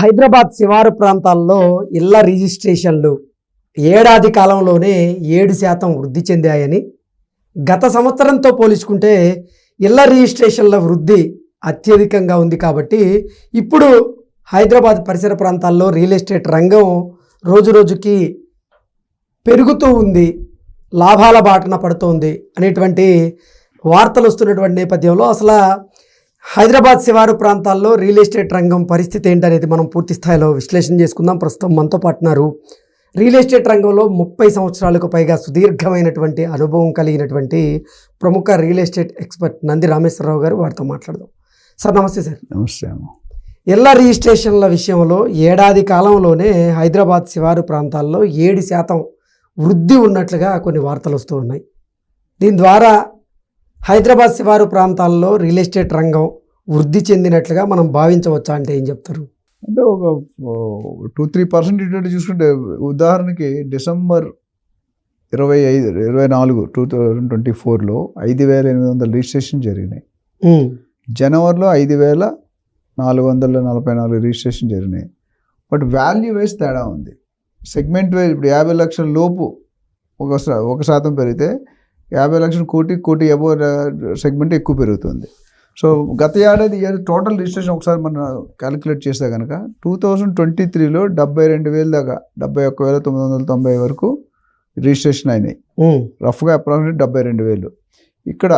హైదరాబాద్ శివారు ప్రాంతాల్లో ఇళ్ళ రిజిస్ట్రేషన్లు ఏడాది కాలంలోనే ఏడు శాతం వృద్ధి చెందాయని గత సంవత్సరంతో పోల్చుకుంటే ఇళ్ళ రిజిస్ట్రేషన్ల వృద్ధి అత్యధికంగా ఉంది కాబట్టి ఇప్పుడు హైదరాబాద్ పరిసర ప్రాంతాల్లో రియల్ ఎస్టేట్ రంగం రోజు రోజుకి పెరుగుతూ ఉంది లాభాల బాటన పడుతోంది అనేటువంటి వార్తలు వస్తున్నటువంటి నేపథ్యంలో అసలు హైదరాబాద్ శివారు ప్రాంతాల్లో రియల్ ఎస్టేట్ రంగం పరిస్థితి ఏంటనేది మనం పూర్తి స్థాయిలో విశ్లేషణ చేసుకుందాం. ప్రస్తుతం మనతో పాటున్నారు రియల్ ఎస్టేట్ రంగంలో ముప్పై సంవత్సరాలకు పైగా సుదీర్ఘమైనటువంటి అనుభవం కలిగినటువంటి ప్రముఖ real estate expert Nandi Rameshwararao గారు వారితో మాట్లాడదాం. సార్ నమస్తే సార్. నమస్తే ఇళ్ళ రిజిస్ట్రేషన్ల విషయంలో ఏడాది కాలంలోనే హైదరాబాద్ శివారు ప్రాంతాల్లో ఏడు శాతం వృద్ధి ఉన్నట్లుగా కొన్ని వార్తలు వస్తూ ఉన్నాయి. దీని ద్వారా హైదరాబాద్ శివారు ప్రాంతాల్లో రియల్ ఎస్టేట్ రంగం వృద్ధి చెందినట్లుగా మనం భావించవచ్చా అంటే ఏం చెప్తారు? అంటే ఒక టూ త్రీ పర్సెంట్ ఇటు చూసుకుంటే ఉదాహరణకి డిసెంబర్ ఇరవై ఐదు ఇరవై నాలుగు టూ థౌజండ్ ట్వంటీ ఫోర్లో ఐదు వేల ఎనిమిది వందల రిజిస్ట్రేషన్ జరిగినాయి. జనవరిలో ఐదు వేల నాలుగు వందల నలభై నాలుగు రిజిస్ట్రేషన్ జరిగినాయి. బట్ వాల్యూ వైజ్ తేడా ఉంది. సెగ్మెంట్ వైజ్ ఇప్పుడు యాభై లక్షల లోపు ఒక ఒక శాతం పెరిగితే యాభై లక్షల కోటి కోటి అబో సెగ్మెంట్ ఎక్కువ పెరుగుతుంది. సో గత ఏడాది ఇయర్ టోటల్ రిజిస్ట్రేషన్ ఒకసారి మనం క్యాలిక్యులేట్ చేస్తే కనుక టూ థౌజండ్ ట్వంటీ త్రీలో డెబ్బై రెండు వేల దాకా డెబ్బై ఒక్క వేల తొమ్మిది వందల తొంభై వరకు రిజిస్ట్రేషన్ అయినాయి. రఫ్గా అప్రాక్సిమేట్ డెబ్బై రెండు వేలు. ఇక్కడ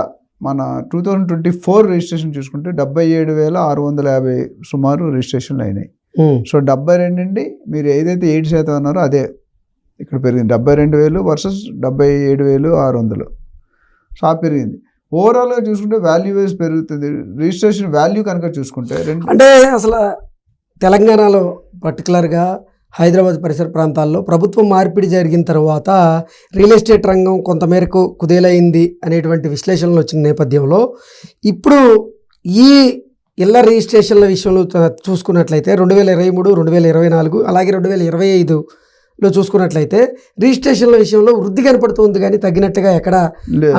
మన two thousand twenty four registration చూసుకుంటే డెబ్బై ఏడు వేల ఆరు వందల యాభై సుమారు రిజిస్ట్రేషన్లు అయినాయి. సో డెబ్బై రెండు నుండి మీరు ఏదైతే ఏడు శాతం అన్నారో అదే ఇక్కడ పెరిగింది. డెబ్బై రెండు వేలు వర్సెస్ డెబ్బై ఏడు వేలు ఆరు వందలు. షాప్ పెరిగింది. ఓవరాల్గా చూసుకుంటే వాల్యూ వైజ్ పెరుగుతుంది. రిజిస్ట్రేషన్ వాల్యూ కనుక చూసుకుంటే రెండు అంటే అసలు తెలంగాణలో పర్టికులర్గా హైదరాబాద్ పరిసర ప్రాంతాల్లో ప్రభుత్వం మార్పిడి జరిగిన తర్వాత రియల్ ఎస్టేట్ రంగం కొంతమేరకు కుదేలైంది అనేటువంటి విశ్లేషణలు వచ్చిన నేపథ్యంలో ఇప్పుడు ఈ ఇళ్ళ రిజిస్ట్రేషన్ల విషయంలో చూసుకున్నట్లయితే రెండు వేల ఇరవై మూడు రెండు వేల ఇరవై నాలుగు అలాగే రెండు వేల ఇరవై ఐదు ఐదులో చూసుకున్నట్లయితే రిజిస్ట్రేషన్ల విషయంలో వృద్ధి కనపడుతుంది కానీ తగ్గినట్టుగా ఎక్కడ.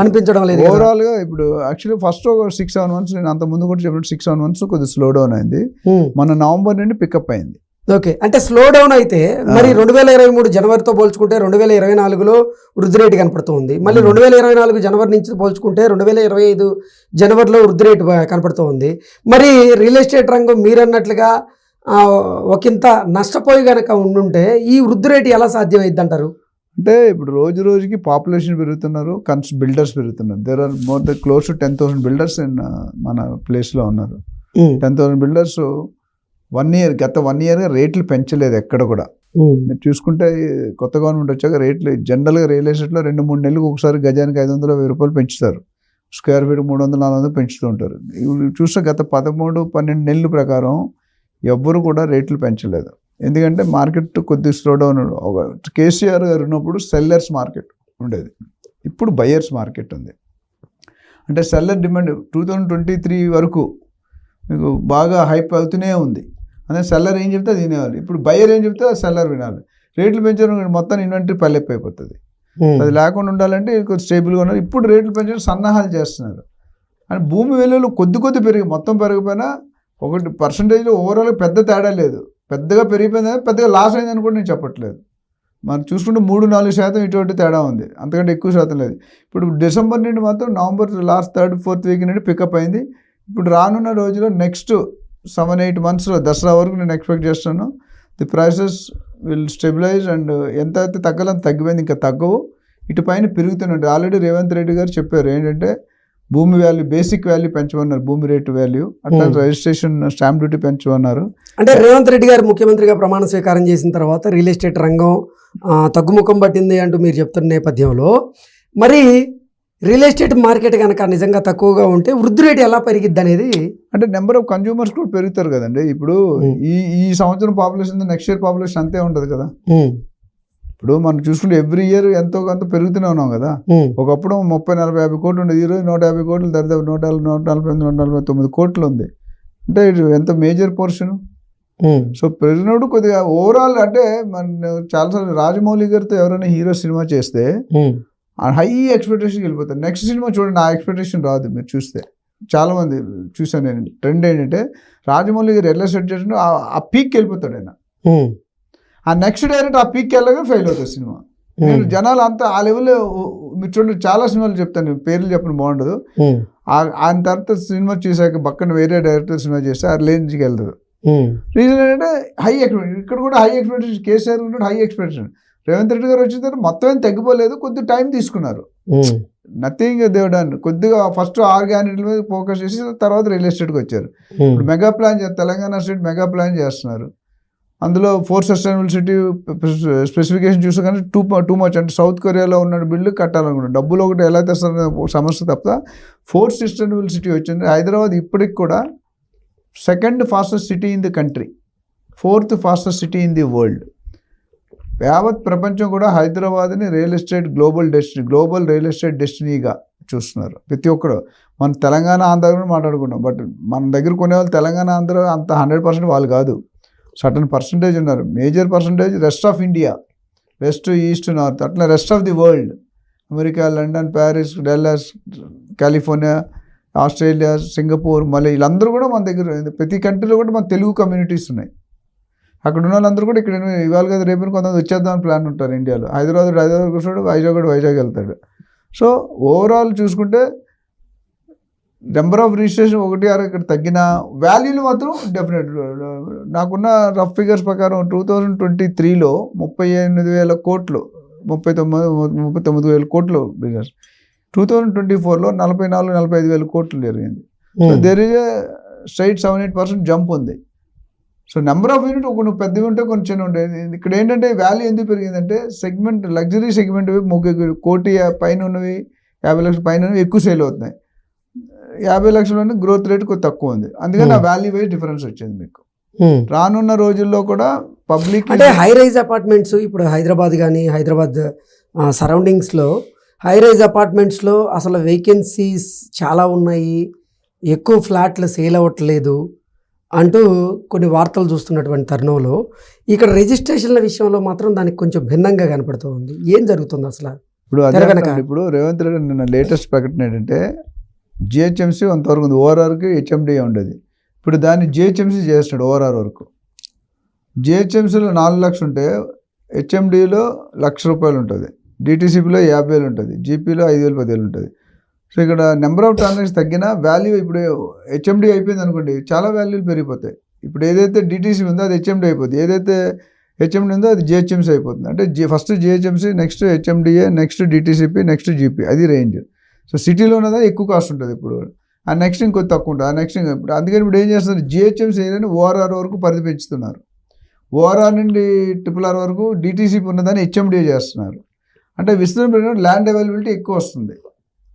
అనిపించడం లేదు. ఓవరాల్గా ఇప్పుడు యాక్చువల్లీ ఫస్ట్ ఒక సిక్స్ సెవెన్ మంత్స్ నేను అంత ముందు కూడా చెప్పినట్టు సిక్స్ సెవెన్ మంత్స్ కొద్దిగా స్లో డౌన్ అయింది. ఉమ్. మన నవంబర్ నుండి పికప్ అయింది. ఓకే అంటే స్లో డౌన్ అయితే మరి రెండు వేల ఇరవై మూడు జనవరితో పోల్చుకుంటే రెండు వేల ఇరవై నాలుగులో వృద్ధి రేటు కనపడుతుంది. మళ్ళీ రెండు వేల ఇరవై నాలుగు జనవరి నుంచి పోల్చుకుంటే రెండు వేల ఇరవై ఐదు జనవరిలో వృద్ధి రేటు కనపడుతోంది. మరి రియల్ ఎస్టేట్ రంగం మీరన్నట్లుగా ఒకంత నష్టపోయి గనక ఉండుంటే ఈ వృద్ధి రేటు ఎలా సాధ్యమైంది అంటారు అంటే ఇప్పుడు రోజు రోజుకి పాపులేషన్ పెరుగుతున్నారు కన్స్ బిల్డర్స్ పెరుగుతున్నారు. There are more the close to ten thousand builders in మన ప్లేస్లో ఉన్నారు. Ten thousand builders one year గత వన్ ఇయర్గా రేట్లు పెంచలేదు ఎక్కడ కూడా. మీరు చూసుకుంటే కొత్త గవర్నమెంట్ వచ్చాక రేట్లు జనరల్గా రియల్ ఎస్టేట్లో రెండు మూడు నెలలకు ఒకసారి గజానికి ఐదు వందల వెయ్యి రూపాయలు పెంచుతారు. స్క్వేర్ ఫీట్ మూడు వందలు నాలుగు వందలు పెంచుతూ ఉంటారు. చూస్తే గత పదమూడు పన్నెండు నెలల ప్రకారం ఎవ్వరు కూడా రేట్లు పెంచలేదు. ఎందుకంటే మార్కెట్ కొద్దిగా స్లో డౌన్ ఒక కేసీఆర్ గారు ఉన్నప్పుడు సెల్లర్స్ మార్కెట్ ఉండేది. ఇప్పుడు బయర్స్ మార్కెట్ ఉంది. అంటే seller demand two thousand twenty three వరకు మీకు బాగా హైప్ అవుతూనే ఉంది. అదే సెల్లర్ ఏం చెప్తే అది వినేవాళ్ళు. ఇప్పుడు బయర్ ఏం చెప్తే అది సెల్లర్ వినాలి. రేట్లు పెంచడం మొత్తం ఇన్వెంటరీ పల్లెప్ అయిపోతుంది. అది లేకుండా ఉండాలంటే కొంచెం స్టేబుల్గా ఉన్నారు. ఇప్పుడు రేట్లు పెంచడం సన్నాహాలు చేస్తున్నారు. అని భూమి విలువలు కొద్ది కొద్ది పెరిగి మొత్తం పెరిగిపోయినా ఒకటి పర్సంటేజ్లో ఓవరాల్ పెద్ద తేడా లేదు. పెద్దగా పెరిగిపోయింది? పెద్దగా లాస్ అయిందని కూడా నేను చెప్పట్లేదు. మనం చూసుకుంటే మూడు నాలుగు శాతం ఇటువంటి తేడా ఉంది. అంతకంటే ఎక్కువ శాతం లేదు. ఇప్పుడు డిసెంబర్ నుండి మాత్రం November last third fourth week నుండి పికప్ అయింది. ఇప్పుడు రానున్న రోజుల్లో నెక్స్ట్ సెవెన్ ఎయిట్ మంత్స్లో దసరా వరకు నేను ఎక్స్పెక్ట్ చేస్తాను the prices will stabilise and ఎంత అయితే తగ్గాలో తగ్గిపోయింది. ఇంకా తగ్గవు. ఇటు పైన పెరుగుతున్నాయి ఆల్రెడీ రేవంత్ రెడ్డి గారు చెప్పారు. ఏంటంటే భూమి వాల్యూ బేసిక్ వాల్యూ పెంచమన్నారు భూమి రేటు వాల్యూ అట్లా Hmm. రిజిస్ట్రేషన్ స్టాంప్ డ్యూటీ పెంచమన్నారు. అంటే రేవంత్ రెడ్డి గారు ముఖ్యమంత్రిగా ప్రమాణ స్వీకారం చేసిన తర్వాత రియల్ ఎస్టేట్ రంగం తగ్గుముఖం పట్టింది అంటూ మీరు చెప్తున్న నేపథ్యంలో మరి రియల్ ఎస్టేట్ మార్కెట్ కనుక నిజంగా తక్కువగా ఉంటే వృద్ధి రేటు ఎలా పెరిగిద్ది అనేది? అంటే నెంబర్ ఆఫ్ కన్జ్యూమర్స్ కూడా పెరుగుతారు కదండి. ఇప్పుడు Hmm. ఈ ఈ సంవత్సరం పాపులేషన్ నెక్స్ట్ ఇయర్ పాపులేషన్ అంతే ఉంటుంది కదా. ఇప్పుడు మనం చూసుకుంటే ఎవ్రీ ఇయర్ ఎంతో కొంత పెరుగుతూనే ఉన్నాం కదా. ఒకప్పుడు ముప్పై నలభై యాభై కోట్లు ఉండేది. ఈరోజు నూట యాభై కోట్లు దరిదాపు నూట నూట నలభై ఎనిమిది, నూట నలభై తొమ్మిది కోట్లు ఉంది. అంటే ఎంత మేజర్ పోర్షన్ సో పెరిగినప్పుడు కొద్దిగా ఓవరాల్ అంటే మన చాలాసార్లు రాజమౌళి గారితో ఎవరైనా హీరో సినిమా చేస్తే హై ఎక్స్పెక్టేషన్ వెళ్ళిపోతారు. నెక్స్ట్ సినిమా చూడండి ఆ ఎక్స్పెక్టేషన్ రాదు మీరు చూస్తే. చాలా మంది చూశాను నేను. ట్రెండ్ ఏంటంటే రాజమౌళి గారు ఎట్లా సెట్ చేసిన ఆ పీక్కి వెళ్ళిపోతాడు ఆయన. ఆ నెక్స్ట్ డైరెక్ట్ ఆ పీక్కి వెళ్ళగా ఫెయిల్ అవుతుంది సినిమా. నేను ఉమ్, జనాలు అంతా ఆ లెవెల్లో మీరు చూడండి చాలా సినిమాలు చెప్తాను పేర్లు చెప్పడం బాగుండదు. ఆ- ఆయన తర్వాత సినిమా చూసాక పక్కన వేరే డైరెక్టర్ సినిమా చేస్తే ఆ రేంజ్కి వెళ్తారు రీజన్ ఏంటంటే హై ఎక్స్పెక్టేషన్ ఇక్కడ కూడా హై ఎక్స్పెక్టేషన్ కేసీఆర్ కూడా హై ఎక్స్పెక్టేషన్ రేవంత్ రెడ్డి గారు వచ్చిన తర్వాత మొత్తం ఏం తగ్గిపోలేదు కొద్ది టైం తీసుకున్నారు. నథింగ్ దేవుడాన్ని కొద్దిగా ఫస్ట్ ఆర్గానిక్ మీద ఫోకస్ చేసి తర్వాత రియల్ ఎస్టేట్కి వచ్చారు. ఇప్పుడు mega plan Telangana state mega plan చేస్తున్నారు. అందులో ఫోర్ సస్టైనబుల్ సిటీ స్పెసిఫికేషన్ చూస్తే కానీ టూ టూ మచ్ అంటే సౌత్ కొరియాలో ఉన్న బిల్లు కట్టాలనుకున్నాను డబ్బులు ఒకటి ఎలా తెస్తారనే సమస్య తప్ప ఫోర్ సస్టైనబుల్ సిటీ వచ్చింది. హైదరాబాద్ ఇప్పటికి కూడా second fastest city in the country. Fourth fastest city in the world. యావత్ ప్రపంచం కూడా హైదరాబాద్ని real estate global destiny global real estate డెస్టినీగా చూస్తున్నారు. ప్రతి ఒక్కరు. మన తెలంగాణ ఆంధ్ర కూడా మాట్లాడుకున్నాం బట్ మన దగ్గర కొనేవాళ్ళు తెలంగాణ ఆంధ్ర అంత హండ్రెడ్ పర్సెంట్ వాళ్ళు కాదు. సర్టన్ పర్సంటేజ్ ఉన్నారు. Major percentage rest of India west east north అట్లా rest of the world America London Paris Dallas California Australia Singapore మళ్ళీ వీళ్ళందరూ కూడా మన దగ్గర ప్రతి కంట్రీలో కూడా మన తెలుగు కమ్యూనిటీస్ ఉన్నాయి. అక్కడ ఉన్న వాళ్ళందరూ కూడా ఇక్కడ ఇవాళ కదా రేపు కొంతమంది వచ్చేద్దాం ప్లాన్ ఉంటారు ఇండియాలో. హైదరాబాద్ హైదరాబాద్ కూర్చోడు వైజాగ్ కూడా వైజాగ్ వెళ్తాడు. సో ఓవరాల్ చూసుకుంటే నెంబర్ ఆఫ్ రిజిస్ట్రేషన్ ఒకటి అర ఇక్కడ తగ్గిన వాల్యూలు మాత్రం డెఫినెట్ నాకున్న రఫ్ ఫిగర్స్ ప్రకారం టూ థౌజండ్ ట్వంటీ త్రీలో ముప్పై ఎనిమిది వేల కోట్లు ముప్పై తొమ్మిది ముప్పై తొమ్మిది వేల కోట్లు బిజినెస్. టూ థౌజండ్ ట్వంటీ ఫోర్లో నలభై నాలుగు నలభై ఐదు వేల కోట్లు జరిగింది. So there is straight seven eight percent jump ఉంది. సో నెంబర్ ఆఫ్ యూనిట్ ఒక నువ్వు పెద్దవి ఉంటే కొన్ని చిన్న ఉంటాయి ఇక్కడ ఏంటంటే వాల్యూ ఎందుకు పెరిగిందంటే సెగ్మెంట్ లగ్జరీ సెగ్మెంట్ ముగ్గురు కోటి పైన ఉన్నవి యాభై లక్షల పైన ఉన్నవి ఎక్కువ సేల్ అవుతున్నాయి. యాభై లక్షల గ్రోత్ రేట్ కొద్ది తక్కువ ఉంది. అందుకని ఆ వాల్యూ వైజ్ డిఫరెన్స్ వచ్చింది మీకు. ఉమ్. రానున్న రోజుల్లో కూడా పబ్లిక్ అంటే హై రైజ్ అపార్ట్మెంట్స్ ఇప్పుడు హైదరాబాద్ కానీ హైదరాబాద్ సరౌండింగ్స్లో హై రైజ్ అపార్ట్మెంట్స్లో అసలు వేకెన్సీస్ చాలా ఉన్నాయి. ఎక్కువ ఫ్లాట్లు సేల్ అవ్వట్లేదు అంటూ కొన్ని వార్తలు చూస్తున్నటువంటి తరుణంలో ఇక్కడ రిజిస్ట్రేషన్ల విషయంలో మాత్రం దానికి కొంచెం భిన్నంగా కనపడుతూ ఉంది. ఏం జరుగుతుంది అసలు? ఇప్పుడు. ఇప్పుడు రేవంత్ రెడ్డి నిన్న లేటెస్ట్ ప్రకటన ఏంటంటే జిహెచ్ఎంసీ అంతవరకు ఉంది. ఓఆర్ఆర్కి హెచ్ఎండి ఉండేది. ఇప్పుడు దాన్ని జిహెచ్ఎంసీ చేస్తున్నాడు ఓఆర్ఆర్ వరకు. జిహెచ్ఎంసీలో నాలుగు లక్షలు ఉంటే హెచ్ఎండిలో లక్ష రూపాయలు ఉంటుంది. డిటీసీపీలో యాభై వేలు ఉంటుంది. జీపీలో ఐదు వేలు పదివేలు ఉంటుంది. సో ఇక్కడ నెంబర్ ఆఫ్ ట్రాన్సాక్షన్స్ తగ్గినా వాల్యూ ఇప్పుడు హెచ్ఎండి అయిపోయింది అనుకోండి చాలా వాల్యూలు పెరిగిపోతాయి. ఇప్పుడు ఏదైతే డిటీసీ ఉందో అది హెచ్ఎండి అయిపోతుంది ఏదైతే హెచ్ఎండి ఉందో అది జిహెచ్ఎంసీ అయిపోతుంది. అంటే G first GHMC next HMDA next DTCP next GP అది రేంజ్. సో సిటీలో ఉన్నదా? ఎక్కువ కాస్ట్ ఉంటుంది ఇప్పుడు. ఆ నెక్స్ట్ ఇంకొంచెం తక్కువ ఉంటుంది. ఆ నెక్స్ట్ ఇప్పుడు అందుకని ఇప్పుడు ఏం చేస్తున్నారు? జిహెచ్ఎంసీ ఏదైనా ఓఆర్ఆర్ వరకు పరిధి పెంచుతున్నారు. ఓఆర్ఆర్ నుండి ట్రిపుల్ ఆర్ వరకు డిటీసీపీ ఉన్నదాన్ని హెచ్ఎండిఏ చేస్తున్నారు. అంటే విస్తరణ పెరిగిన ల్యాండ్ అవైలబిలిటీ ఎక్కువ వస్తుంది.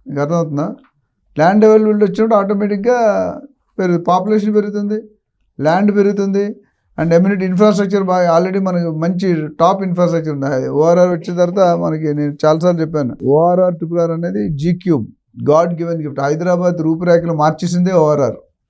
మీకు అర్థమవుతుందా? ల్యాండ్ అవైలబిలిటీ వచ్చినప్పుడు ఆటోమేటిక్గా పెరుగు పాపులేషన్ పెరుగుతుంది. ల్యాండ్ పెరుగుతుంది. అండ్ ఎమ్యూనిటీ ఇన్ఫ్రాస్ట్రక్చర్ బాగా ఆల్రెడీ మనకి మంచి టాప్ ఇన్ఫ్రాస్ట్రక్చర్ ఉంది. ఓఆర్ఆర్ వచ్చిన తర్వాత మనకి నేను చాలాసార్లు చెప్పాను. ఓఆర్ఆర్ ట్రిపుల్ ఆర్ అనేది G cube God given gift Hyderabad రూపురేఖలు మార్చేసిందే ఓఆర్ఆర్.